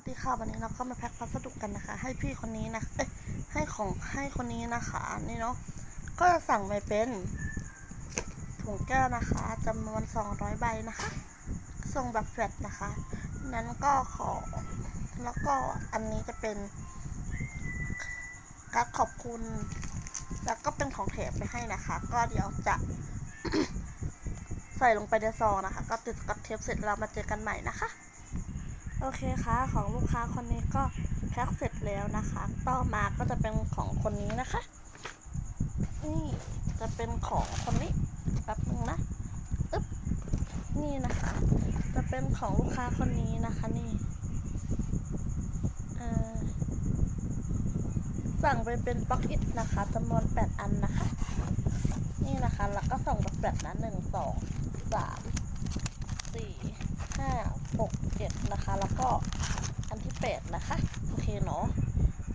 วัสดีค่ะวันนี้เราก็มาแพ็คพัสดุกันนะคะ ให้พี่คนนี้นะเอ้ให้ของให้คนนี้นะคะนี่เนาะก็จะสั่งไปเป็นถุงแก้วนะคะจำนวน200ใบนะคะส่งแบบแฟลตนะคะนั้นก็ขอแล้วก็อันนี้จะเป็นการขอบคุณ แล้วก็เป็นของแถมไปให้นะคะ ก็เดี๋ยวจะใส่ลงไปในซองนะคะ ก็ติดกับเทปเสร็จเรามาเจอกันใหม่นะคะ โอเคค่ะ ของลูกค้าคนนี้ก็แพ็คเสร็จแล้วนะคะ ต่อมาก็จะเป็นของคนนี้นะคะ นี่จะเป็นของคนนี้แป๊บนึงนะอึ๊บนี่นะคะ จะเป็นของลูกค้าคนนี้นะคะนี่เออสั่งไปเป็นบ็อกอิทนะคะจำนวน 8 อันนะคะ นี่นะคะ แล้วก็ส่งแบบแบบนะหนึ่งสองสามสี่ห้าหกเจ็ดนะคะ แล้วก็ นที่แปดนะคะ โอเคเนาะ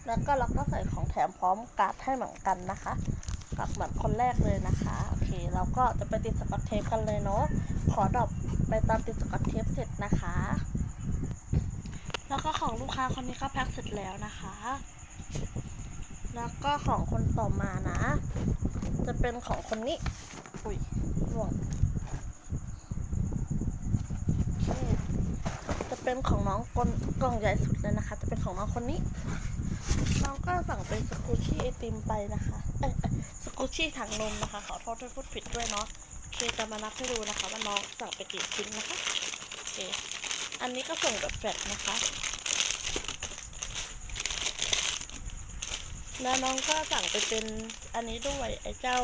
แล้วก็เราก็ใส่ของแถมพร้อมการ์ดให้เหมือนกันนะคะกับเหมือนคนแรกเลยนะคะ โอเค เราก็จะไปติดสกอตเทปกันเลยเนาะ ขอดอปไปตามติดสกอตเทปเสร็จนะคะ แล้วก็ของลูกค้าคนนี้ก็แพ็คเสร็จแล้วนะคะ แล้วก็ของคนต่อมานะ จะเป็นของคนนี้ อุ้ยร่วงนี่จะ เป็นของน้องกลกล่องใหญ่สุดเลยนะคะ จะเป็นของน้องคนนี้ น้องก็สั่งเป็นสกูชี่ไอติมไปนะคะ เออสกูชี่ถังนมนะคะ ขอโทษที่พูดผิดด้วยเนาะเคจะมานับให้ดูนะคะ ว่าน้องสั่งไปกี่ชิ้นนะคะโอเคอันนี้ก็ส่งแบบแฟลตนะคะ แล้วน้องก็สั่งไปเป็นอันนี้ด้วยไอ้เจ้า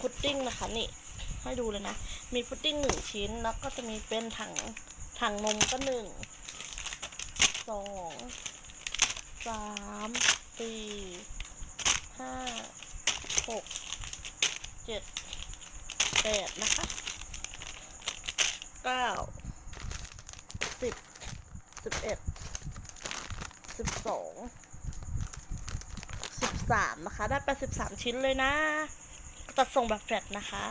พุดดิ้งนะคะนี่ให้ดูเลยนะ มีพุดดิ้งหนึ่งชิ้น แล้วก็จะมีเป็นถัง ถังนมก็หนึ่งสองสามสี่ห้าหกเจ็ดแปดนะคะเก้าสิบสิบเอ็ดสิบสองสิบสามนะคะ ได้ไปสิบสามชิ้นเลยนะจัดส่งแบบแฟลตนะคะ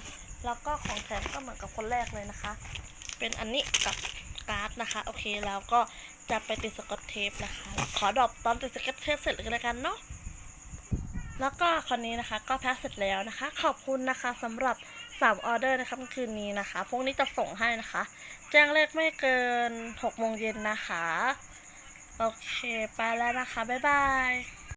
แล้วก็ของแถมก็เหมือนกับคนแรกเลยนะคะ เป็นอันนี้กับ นะคะ โอเคแล้วก็จะไปติดสกอตเทปนะคะ ขอดรอปตอนติดสกอตเทปเสร็จเลยกันเนาะแล้วก็คนนี้นะคะก็แพ็คเสร็จแล้วนะคะ ขอบคุณนะคะสำหรับสามออเดอร์นะคะเมื่อคืนนี้นะคะ พวกนี้จะส่งให้นะคะ แจ้งเลขไม่เกินหกโมงเย็นนะคะ โอเค ไปแล้วนะคะ บ๊ายบาย